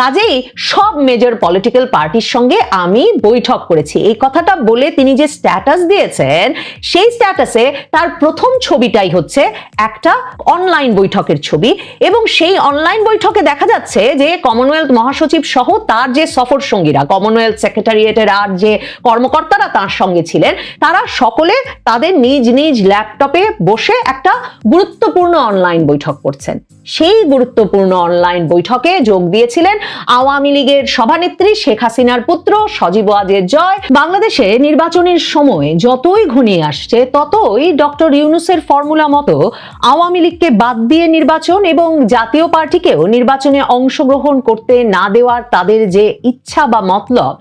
কাজেই সব major political পার্টির সঙ্গে আমি বৈঠক করেছি। এই কথাটা বলে তিনি যে স্ট্যাটাস দিয়েছেন, সেই স্ট্যাটাসে তার প্রথম ছবিটাই হচ্ছে একটা অনলাইন বৈঠকের ছবি এবং সেই অনলাইন বৈঠকে দেখা যাচ্ছে যে কমনওয়েলথ মহাসচিব সহ তার যে সফর সঙ্গীরা কমনওয়েলথ সেক্রেটারিয়েটের আর যে কর্মকর্তারা তার সঙ্গে ছিলেন, তারা সকলে তাদের নিজ নিজ ল্যাপটপে বসে একটা গুরুত্বপূর্ণ অনলাইন বৈঠক করছেন। সেই গুরুত্বপূর্ণ অনলাইন বৈঠকে যোগ দিয়েছিলেন আওয়ামী লীগের সভানেত্রী শেখ হাসিনার পুত্র সজীব ওয়াজের জয়। বাংলাদেশে নির্বাচনের সময় যতই ঘনিয়ে আসছে, ততই ডক্টর ইউনুসের ফর্মুলা মতো আওয়ামী লীগকে বাদ দিয়ে নির্বাচন এবং জাতীয় পার্টিকেও নির্বাচনে অংশগ্রহণ করতে না দেওয়ার তাদের যে ইচ্ছা বা মতলব,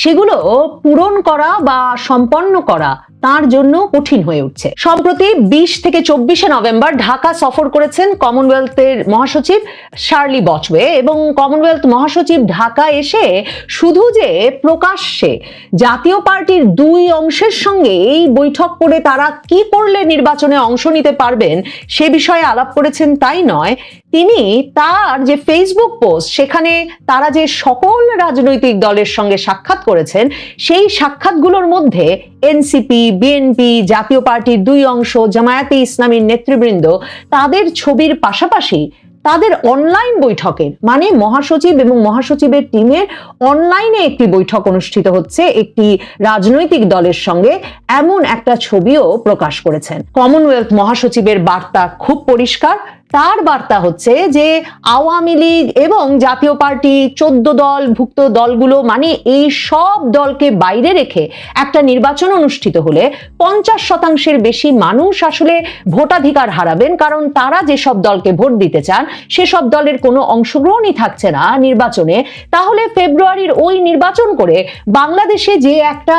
সেগুলো পূরণ করা বা সম্পন্ন করা তার জন্য কঠিন হয়ে উঠছে। সম্প্রতি বিশ থেকে চব্বিশে নভেম্বর ঢাকা সফর করেছেন কমনওয়েলথের মহাসচিব শার্লি বচওয়ে এবং কমনওয়েলথ মহাসচিব ঢাকা এসে শুধু যে প্রকাশ্যে জাতীয় পার্টির দুই অংশের সঙ্গে এই বৈঠক করে তারা কি করলে নির্বাচনে অংশ নিতে পারবেন সে বিষয়ে আলাপ করেছেন তাই নয় তিনি তার যে ফেসবুক পোস্ট সেখানে তারা যে সকল রাজনৈতিক দলের সঙ্গে সাক্ষাৎ করেছেন, সেই সাক্ষাৎগুলোর মধ্যে এনসিপি বিএনপি জাতীয় পার্টির দুই অংশ, জামায়াতে ইসলামীর নেতৃবৃন্দ, তাদের ছবির পাশাপাশি তাদের অনলাইন বৈঠকের মানে মহাসচিব এবং মহাসচিবের টিমের অনলাইনে একটি বৈঠক অনুষ্ঠিত হচ্ছে একটি রাজনৈতিক দলের সঙ্গে, এমন একটা ছবিও প্রকাশ করেছেন। কমনওয়েলথ মহাসচিবের বার্তা খুব পরিষ্কার তার বার্তা হচ্ছে যে আওয়ামী লীগ এবং জাতীয় পার্টি চোদ্দ দল, ভুক্ত দলগুলো মানে এই সব দলকে বাইরে রেখে একটা নির্বাচন অনুষ্ঠিত হলে পঞ্চাশ শতাংশের বেশি মানুষ আসলে ভোটাধিকার হারাবেন। কারণ তারা যেসব দলকে ভোট দিতে চান, সেসব দলের কোনো অংশগ্রহণই থাকছে না নির্বাচনে। তাহলে ফেব্রুয়ারির ওই নির্বাচন করে বাংলাদেশে যে একটা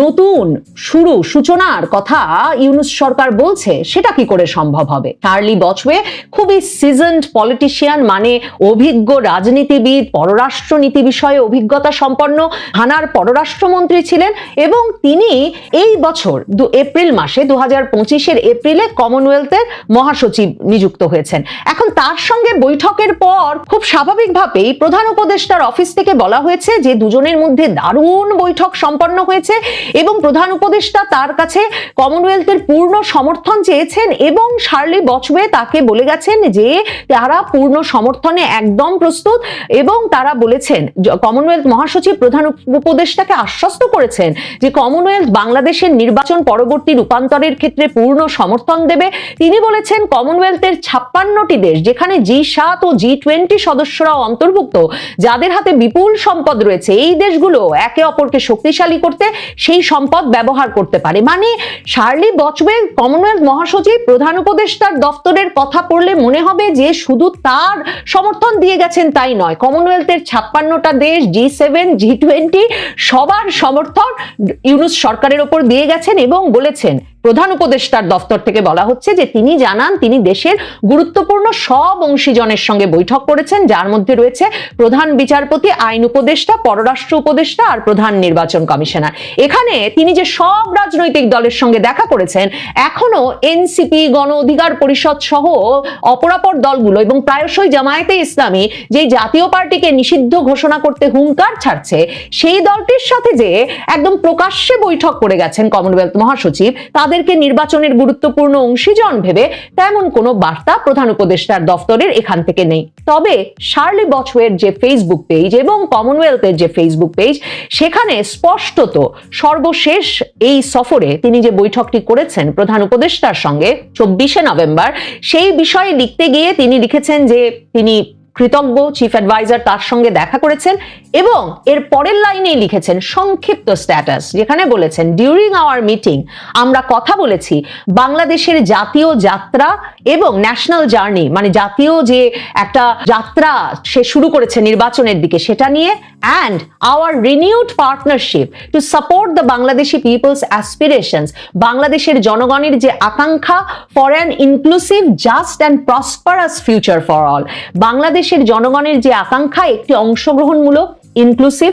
নতুন শুরু, সূচনার কথা ইউনুস সরকার বলছে, সেটা কি করে সম্ভব হবে? চার্লি বচওয়ে খুবই সিজনড পলিটিশিয়ান মানে অভিজ্ঞ রাজনীতিবিদ পররাষ্ট্র নীতি বিষয়ে অভিজ্ঞতা সম্পন্ন হানার পররাষ্ট্রমন্ত্রী ছিলেন এবং তিনি এই বছর দু এপ্রিল মাসে দু হাজার পঁচিশের এপ্রিলে কমনওয়েলথের মহাসচিব নিযুক্ত হয়েছেন। এখন তার সঙ্গে বৈঠকের পর খুব স্বাভাবিকভাবেই প্রধান উপদেষ্টার অফিস থেকে বলা হয়েছে যে দুজনের মধ্যে দারুণ বৈঠক সম্পন্ন হয়েছে এবং প্রধান উপদেষ্টা তার কাছে কমনওয়েলথের পূর্ণ সমর্থন চেয়েছেন এবং শার্লি বচওয়ে তাকে বলে গেছেন যে তারা পূর্ণ সমর্থনে একদম প্রস্তুত এবং তারা বলেছেন কমনওয়েলথ মহাসচিব প্রধান উপদেষ্টাকে আশ্বস্ত করেছেন যে কমনওয়েলথ বাংলাদেশের নির্বাচন পরবর্তী রূপান্তরের ক্ষেত্রে পূর্ণ সমর্থন দেবে। তিনি বলেছেন কমনওয়েলথের ছাপ্পান্নটি দেশ, যেখানে জি সাত ও জি টোয়েন্টি সদস্যরাও অন্তর্ভুক্ত, যাদের হাতে বিপুল সম্পদ রয়েছে, এই দেশগুলো একে অপরকে শক্তিশালী করতে সেই সম্পদ ব্যবহার করতে পারে। মানে শার্লি বচওয়ে কমনওয়েলথ মহাসচিব, প্রধান উপদেষ্টার দফতরের কথা পড়লে মনে হবে যে শুধু তার সমর্থন দিয়ে গেছেন তাই নয়। কমনওয়েলথের ছাপ্পান্নটা দেশ জি সেভেন জি টোয়েন্টি সবার সমর্থন ইউনুস সরকারের ওপর দিয়ে গেছেন এবং বলেছেন প্রধান উপদেষ্টার দফতর থেকে বলা হচ্ছে যে তিনি জানান তিনি দেশের গুরুত্বপূর্ণ সব অংশীজনের সঙ্গে বৈঠক করেছেন, যার মধ্যে রয়েছে প্রধান বিচারপতি, আইন উপদেষ্টা, পররাষ্ট্র উপদেষ্টা আর প্রধান নির্বাচন কমিশনার। এখানে তিনি যে সব রাজনৈতিক দলের সঙ্গে দেখা করেছেন, এখনও এনসিপি, গণ অধিকার পরিষদ সহ অপরাপর দলগুলো এবং প্রায়শই জামায়াতে ইসলামী যে জাতীয় পার্টিকে নিষিদ্ধ ঘোষণা করতে হুঙ্কার ছাড়ছে, সেই দলটির সাথে যে একদম প্রকাশ্যে বৈঠক করে গেছেন কমনওয়েলথ মহাসচিব তাদেরকে নির্বাচনের গুরুত্বপূর্ণ অংশীজন ভেবে তেমন কোনো বার্তা প্রধান উপদেষ্টার দফতরের এখান থেকে নেই। তবে শার্লি বছরের যে ফেসবুক পেজ এবং কমনওয়েলথের যে ফেসবুক পেজ সেখানে স্পষ্টত সর্বশেষ এই সফরে তিনি যে বৈঠকটি করেছেন প্রধান উপদেষ্টার সঙ্গে, চব্বিশে নভেম্বর, সেই বিষয়ে লিখতে গিয়ে তিনি লিখেছেন যে তিনি কৃতজ্ঞ চিফ অ্যাডভাইজার তার সঙ্গে দেখা করেছেন এবং এর পরের লাইনেই লিখেছেন সংক্ষিপ্ত স্ট্যাটাস যেখানে বলেছেন ডিউরিং আওয়ার মিটিং আমরা কথা বলেছি বাংলাদেশের জাতীয় যাত্রা এবং ন্যাশনাল জার্নি মানে জাতীয় যে একটা যাত্রা সে শুরু করেছে নির্বাচনের দিকে, সেটা নিয়ে and our renewed partnership to support the Bangladeshi people's aspirations বাংলাদেশের জনগণের যে আকাঙ্ক্ষা for an inclusive just and prosperous future for all বাংলাদেশের জনগণের যে আকাঙ্ক্ষা, একটি অংশগ্রহণমূলক ইনক্লুসিভ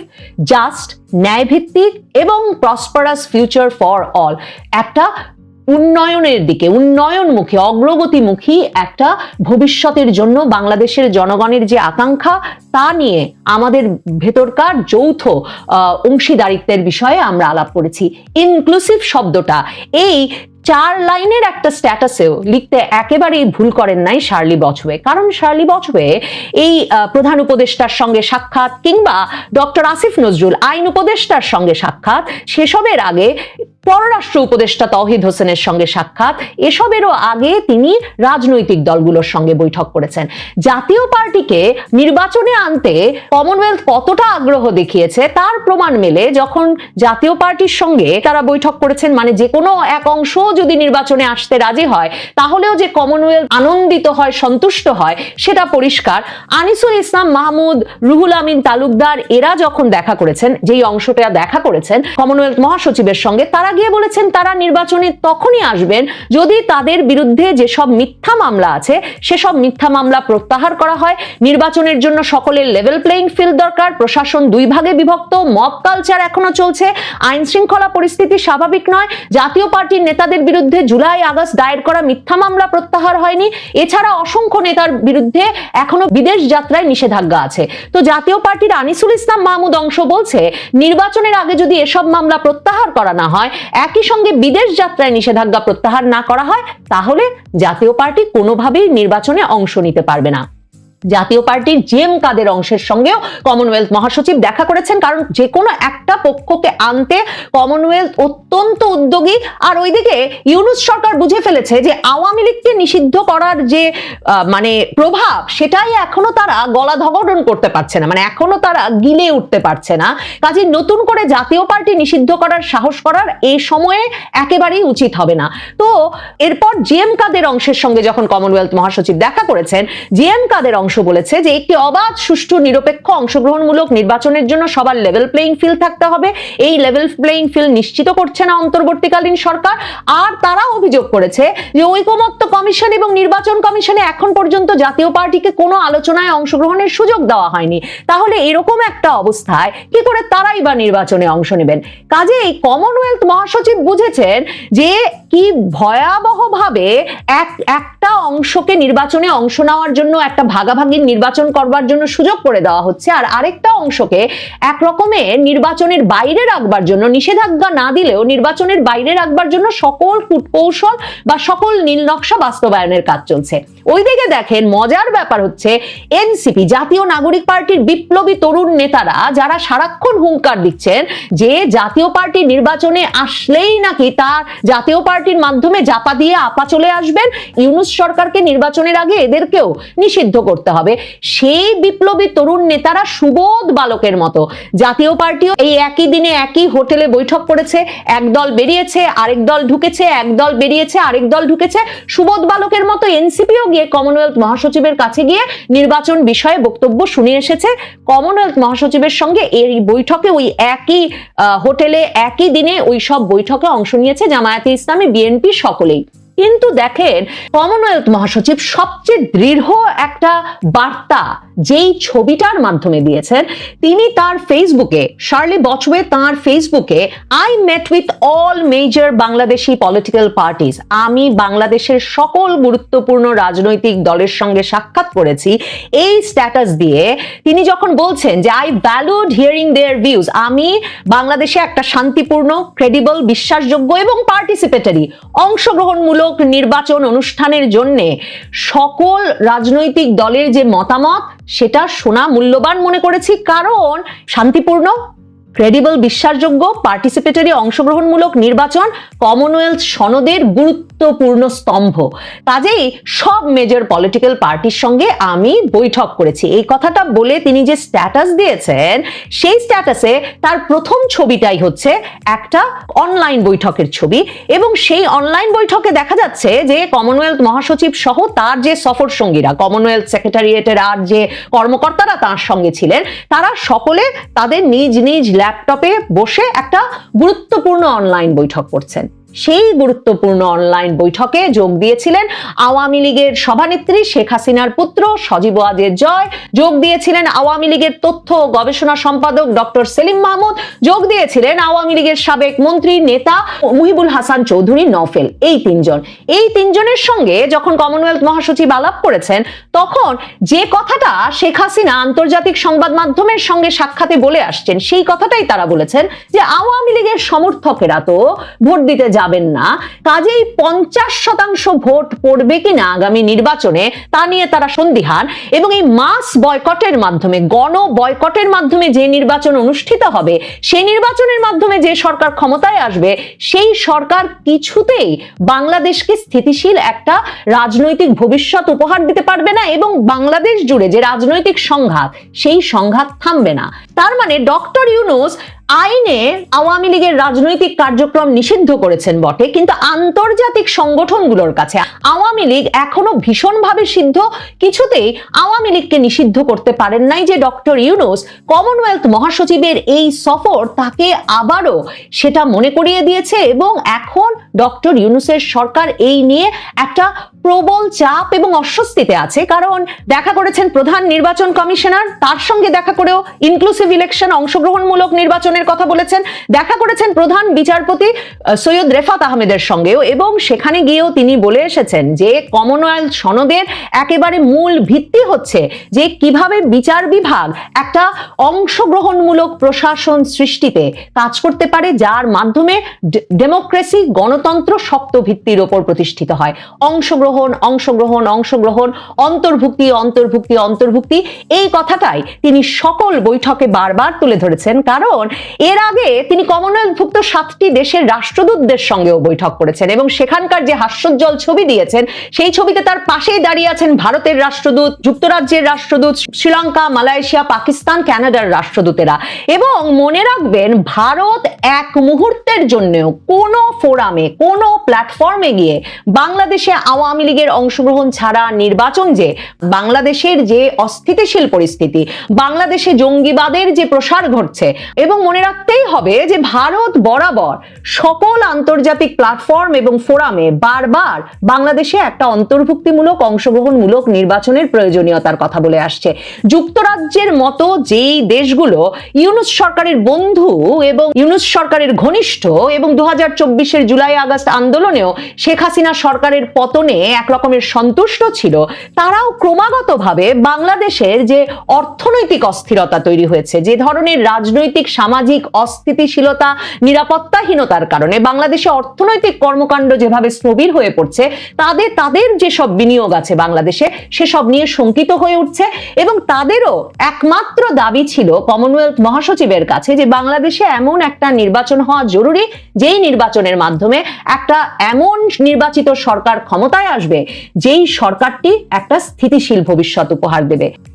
জাস্ট ন্যায়ভিত্তিক এবং প্রসপারাস ফিউচার ফর অল একটা উন্নয়নের দিকে, উন্নয়নমুখী, অগ্রগতিমুখী একটা ভবিষ্যতের জন্য বাংলাদেশের জনগণের যে আকাঙ্ক্ষা, তা নিয়ে আমাদের ভেতরকার যৌথ অংশীদারিত্বের বিষয়ে আমরা আলাপ করেছি। ইনক্লুসিভ শব্দটা, এই চার লাইনের একটা স্ট্যাটাসেও লিখতে একেবারেই ভুল করেন নাই শার্লি বচওয়ে কারণ শার্লি বচওয়ে এই প্রধান উপদেষ্টার সঙ্গে সাক্ষাৎ কিংবা ডক্টর আসিফ নজরুল আইন উপদেষ্টার সঙ্গে সাক্ষাৎ, সেসবের আগে পররাষ্ট্র উপদেষ্টা তৌহিদ হোসেনের সঙ্গে সাক্ষাৎ। এসবেরও আগে তিনি রাজনৈতিক দলগুলোর সঙ্গে বৈঠক করেছেন। জাতীয় পার্টিকে নির্বাচনে আনতে কমনওয়েলথ কতটা আগ্রহ দেখিয়েছে তার প্রমাণ মেলে যখন জাতীয় পার্টির সঙ্গে তারা বৈঠক করেছেন। মানে যে কোনো এক অংশ যদি নির্বাচনে আসতে রাজি হয়, তাহলেও যে কমনওয়েলথ আনন্দিত হয়, সন্তুষ্ট হয়, সেটা পরিষ্কার। আনিসুল ইসলাম, মাহমুদ রুহুল আমিন তালুকদার, এরা যখন দেখা করেছেন, যেই অংশটা দেখা করেছেন, কমনওয়েলথ মহাসচিবের সঙ্গে, তারা গিয়ে বলেছেন, তারা নির্বাচনে তখনই আসবেন যদি তাদের বিরুদ্ধে যেসব মিথ্যা মামলা আছে, সেসব মিথ্যা মামলা প্রত্যাহার করা হয়। নির্বাচনের জন্য সকলের লেভেল প্লেইং ফিল্ড দরকার। প্রশাসন দুই ভাগে বিভক্ত। মব কালচার এখনও চলছে। আইন শৃঙ্খলা পরিস্থিতি স্বাভাবিক নয়। জাতীয় পার্টির নেতাদের বিরুদ্ধে জুলাই আগস্ট দায়ের করা মিথ্যা মামলা প্রত্যাহার হয়নি। এছাড়া অসংখ্য নেতার বিরুদ্ধে এখনও বিদেশ যাত্রায় নিষেধাজ্ঞা আছে। তো জাতীয় পার্টির আনিসুল ইসলাম মাহমুদ অংশ বলছে, নির্বাচনের আগে যদি এসব মামলা প্রত্যাহার করা না হয় একই সঙ্গে বিদেশ যাত্রায় নিষেধাজ্ঞা প্রত্যাহার না করা হয়, তাহলে জাতীয় পার্টি কোনোভাবেই নির্বাচনে অংশ নিতে পারবে না। জাতীয় পার্টির জেম কাদের অংশের সঙ্গেও কমনওয়েলথ মহাসচিব দেখা করেছেন, কারণ যে কোনো একটা পক্ষকে আনতে কমনওয়েলথ অত্যন্ত উদ্যোগী। আর ওইদিকে ইউনুস সরকার বুঝে ফেলেছে যে আওয়ামী লীগকে নিষিদ্ধ করার যে মানে প্রভাব, সেটাই এখনও তারা গলা ধগরণ করতে পারছে না মানে এখনও তারা গিলে উঠতে পারছে না। কাজে নতুন করে জাতীয় পার্টি নিষিদ্ধ করার সাহস করার এই সময়ে একেবারেই উচিত হবে না। তো এরপর জিএম কাদের অংশের সঙ্গে যখন কমনওয়েলথ মহাসচিব দেখা করেছেন জিএম কাদের অংশ বলেছে যে একটি অবাধ, সুষ্ঠু, নিরপেক্ষ অংশগ্রহণমূলক নির্বাচনের জন্য সবার লেভেল প্লেইং ফিল্ড থাকতে হবে। এই লেভেল প্লেইং ফিল্ড নিশ্চিত করছে না অন্তর্বর্তীকালীন সরকার। আর তারা অভিযোগ করেছে যে ঐকমত্য কমিশন এবং নির্বাচন কমিশনে এখন পর্যন্ত জাতীয় পার্টিকে কোনো আলোচনায় অংশগ্রহণের সুযোগ দেওয়া হয়নি। তাহলে এরকম একটা অবস্থায় কি করে তারাই বা নির্বাচনে অংশ নেবেন? কাজেই কমনওয়েলথ মহাসচিব বুঝেছেন যে কি ভয়াবহভাবে এক, একটা অংশকে নির্বাচনে অংশ নেওয়ার জন্য একটা ভাগাভাগির নির্বাচন করবার জন্য সুযোগ করে দেওয়া হচ্ছে। আর আরেকটা অংশকে এক রকমের নির্বাচনের বাইরে রাখবার জন্য, নিষেধাজ্ঞা না দিলেও নির্বাচনের বাইরে রাখবার জন্য সকল কূটকৌশল বা সকল নীল নকশা বাস্তবায়নের কাজ চলছে। ওইদিকে দেখেন, মজার ব্যাপার হচ্ছে এনসিপি, জাতীয় নাগরিক পার্টির বিপ্লবী তরুণ নেতারা যারা সারাক্ষণ হুঙ্কার দিচ্ছেন যে জাতীয় পার্টি নির্বাচনে আসলেই নাকি তার জাতীয় পার্টির মাধ্যমে জাপা দিয়ে আপা চলে আসবেন, ইউনুস সরকারকে নির্বাচনের আগে এদেরকেও নিষিদ্ধ করতে হবে। সেই বিপ্লবী তরুণ নেতারা সুবোধ বালকের মতো। জাতীয় পার্টিও এই একই দিনে একই হোটেলে বৈঠক করেছে। এক দল বেরিয়েছে, আরেক দল ঢুকেছে, এক দল বেরিয়েছে, আরেক দল ঢুকেছে। সুবোধ বালকের মতো এনসিপিও গিয়ে কমনওয়েলথ মহাসচিবের কাছে গিয়ে নির্বাচন বিষয়ে বক্তব্য শুনে এসেছে। কমনওয়েলথ মহাসচিবের সঙ্গে এই বৈঠকে ওই একই হোটেলে একই দিনে ওই সব বৈঠকে অংশ নিয়েছে জামায়াতে ইসলামী, বিএনপি সকলেই। কিন্তু দেখেন কমনওয়েলথ মহাসচিব সবচেয়ে দৃঢ় একটা বার্তা যেই ছবিটার মাধ্যমে দিয়েছেন, তিনি তার ফেসবুকে, শার্লি বচওয়ে তার ফেসবুকে I met with all major Bangladeshi political parties আমি বাংলাদেশের সকল গুরুত্বপূর্ণ রাজনৈতিক দলের সঙ্গে সাক্ষাৎ করেছি। এই স্ট্যাটাস দিয়ে তিনি যখন বলছেন যে I valued hearing their views আমি বাংলাদেশে একটা শান্তিপূর্ণ ক্রেডিবল বিশ্বাসযোগ্য এবং পার্টিসিপেটারি অংশগ্রহণমূলক নির্বাচন অনুষ্ঠানের জন্য সকল রাজনৈতিক দলের যে মতামত সেটা শোনা মূল্যবান মনে করেছি কারণ শান্তিপূর্ণ ক্রেডিবল বিশ্বাসযোগ্য পার্টিসিপেটরি অংশগ্রহণমূলক নির্বাচন কমনওয়েলথ সনদের গুরুত্বপূর্ণ স্তম্ভ। কাজেই সব মেজর পলিটিক্যাল পার্টির সঙ্গে আমি বৈঠক করেছি। এই কথাটা বলে তিনি যে স্ট্যাটাস দিয়েছেন, সেই স্ট্যাটাসে তার প্রথম ছবিটাই হচ্ছে একটা অনলাইন বৈঠকের ছবি এবং সেই অনলাইন বৈঠকে দেখা যাচ্ছে যে কমনওয়েলথ মহাসচিব সহ তার যে সফর সঙ্গীরা কমনওয়েলথ সেক্রেটারিয়েটের আর যে কর্মকর্তারা তার সঙ্গে ছিলেন, তারা সকলে তাদের নিজ নিজ ল্যাপটপে বসে একটা গুরুত্বপূর্ণ অনলাইন বৈঠক করছেন। সেই গুরুত্বপূর্ণ অনলাইন বৈঠকে যোগ দিয়েছিলেন আওয়ামী লীগের সভানেত্রী শেখ হাসিনার পুত্র সজীব ওয়াজের জয়। যোগ দিয়েছিলেন আওয়ামী লীগের তথ্য ও গবেষণা সম্পাদক ডক্টর সেলিম মাহমুদ। যোগ দিয়েছিলেন আওয়ামী লীগের সাবেক মন্ত্রী নেতা মুহিবুল হাসান চৌধুরী নফেল এই তিনজন। এই তিনজনের সঙ্গে যখন কমনওয়েলথ মহাসচিব আলাপ করেছেন, তখন যে কথাটা শেখ হাসিনা আন্তর্জাতিক সংবাদ মাধ্যমের সঙ্গে সাক্ষাতে বলে আসছেন, সেই কথাটাই তারা বলেছেন যে আওয়ামী লীগের সমর্থকেরা তো ভোট দিতে যাবেন না। কাজেই পঞ্চাশ শতাংশ ভোট পড়বে কিনা আগামী নির্বাচনে, তা নিয়ে তারা সন্দিহান। এবং এই মাস বয়কটের মাধ্যমে, গণ বয়কটের মাধ্যমে যে নির্বাচন অনুষ্ঠিত হবে, সেই নির্বাচনের মাধ্যমে যে সরকার ক্ষমতায় আসবে, সেই সরকার কিছুতেই বাংলাদেশকে স্থিতিশীল একটা রাজনৈতিক ভবিষ্যৎ উপহার দিতে পারবে না এবং বাংলাদেশ জুড়ে যে রাজনৈতিক সংঘাত, সেই সংঘাত থামবে না। তার মানে ডক্টর ইউনুস আইনে আওয়ামী লীগের রাজনৈতিক কার্যক্রম নিষিদ্ধ করেছেন বটে, কিন্তু আন্তর্জাতিক সংগঠনগুলোর কাছে আওয়ামী লীগ এখনও ভীষণভাবে সিদ্ধ। কিছুতেই আওয়ামী লীগকে নিষিদ্ধ করতে পারেন নাই যে ডক্টর ইউনুস। কমনওয়েলথ মহাসচিবের এই সফর তাকে আবারও সেটা মনে করিয়ে দিয়েছে এবং এখন ডক্টর ইউনুসের সরকার এই নিয়ে একটা প্রবল চাপ এবং অস্বস্তিতে আছে। কারণ দেখা করেছেন প্রধান নির্বাচন কমিশনার, তার সঙ্গে দেখা করেও ইনক্লুসিভ ইলেকশন অংশগ্রহণমূলক নির্বাচনের কথা বলেছেন। দেখা করেছেন প্রধান বিচারপতি সৈয়দ রেফাত আহমেদের সঙ্গেও এবং সেখানে গিয়েও তিনি বলে এসেছেন যে কমনওয়েলথ সনদের একেবারে মূল ভিত্তি হচ্ছে যে কীভাবে বিচার বিভাগ একটা অংশগ্রহণমূলক প্রশাসন সৃষ্টিতে কাজ করতে পারে, যার মাধ্যমে ডেমোক্রেসি, গণতন্ত্র শক্ত ভিত্তির ওপর প্রতিষ্ঠিত হয়। অংশগ্রহণ অংশগ্রহণ অংশগ্রহণ, অন্তর্ভুক্তি অন্তর্ভুক্তি অন্তর্ভুক্তি, এই কথাটাই তিনি সকল বৈঠকে বারবার তুলে ধরেছেন। কারণ এর আগে তিনি কমনওয়েলথভুক্ত সাতটি দেশের রাষ্ট্রদূতদের সঙ্গেও বৈঠক করেছেন এবং সেখানকার যে হাস্যোজ্জ্বল ছবি দিয়েছেন, সেই ছবিতে তার পাশেই দাঁড়িয়ে আছেন ভারতের রাষ্ট্রদূত, যুক্তরাজ্যের রাষ্ট্রদূত, শ্রীলঙ্কা, মালয়েশিয়া, পাকিস্তান, কানাডার রাষ্ট্রদূতেরা। এবং মনে রাখবেন, ভারত এক মুহূর্তের জন্য কোনো ফোরামে, কোনো প্ল্যাটফর্মে গিয়ে বাংলাদেশে আওয়ামী লীগের অংশগ্রহণ ছাড়া নির্বাচন যে বাংলাদেশের যে অস্থিতিশীল পরিস্থিতি, বাংলাদেশে জঙ্গিবাদের যে প্রসার ঘটছে এবং মনে রাখতেই হবে যে ভারত বরাবর সকল আন্তর্জাতিক প্ল্যাটফর্ম এবং ফোরামে বারবার বাংলাদেশে একটা অন্তর্ভুক্তিমূলক, অংশগ্রহণমূলক নির্বাচনের প্রয়োজনীয়তার কথা বলে আসছে। যুক্তরাজ্যের মতো যেই দেশগুলো ইউনুস সরকারের বন্ধু এবং ইউনুস সরকারের ঘনিষ্ঠ এবং দু হাজার চব্বিশের জুলাই আগস্ট আন্দোলনেও শেখ হাসিনা সরকারের পতনে এক রকমের সন্তুষ্ট ছিল, তারাও ক্রমাগতভাবে বাংলাদেশের যে অর্থনৈতিক অস্থিরতা তৈরি হয়েছে যে ধরনের রাজনৈতিক, সামাজিক অস্থিতিশীলতা, নিরাপত্তাহীনতার কারণে বাংলাদেশে অর্থনৈতিক কর্মকাণ্ড যেভাবে স্থবির হয়ে পড়ছে, তাদের তাদের যেসব বিনিয়োগ আছে বাংলাদেশে, সেসব নিয়ে শঙ্কিত হয়ে উঠছে এবং তাদেরও একমাত্র দাবি ছিল কমনওয়েলথ মহাসচিবের কাছে যে বাংলাদেশে এমন একটা নির্বাচন হওয়া জরুরি, যেই নির্বাচনের মাধ্যমে একটা এমন নির্বাচিত সরকার ক্ষমতায় আসবে, যেই সরকারটি একটা স্থিতিশীল ভবিষ্যৎ উপহার দেবে।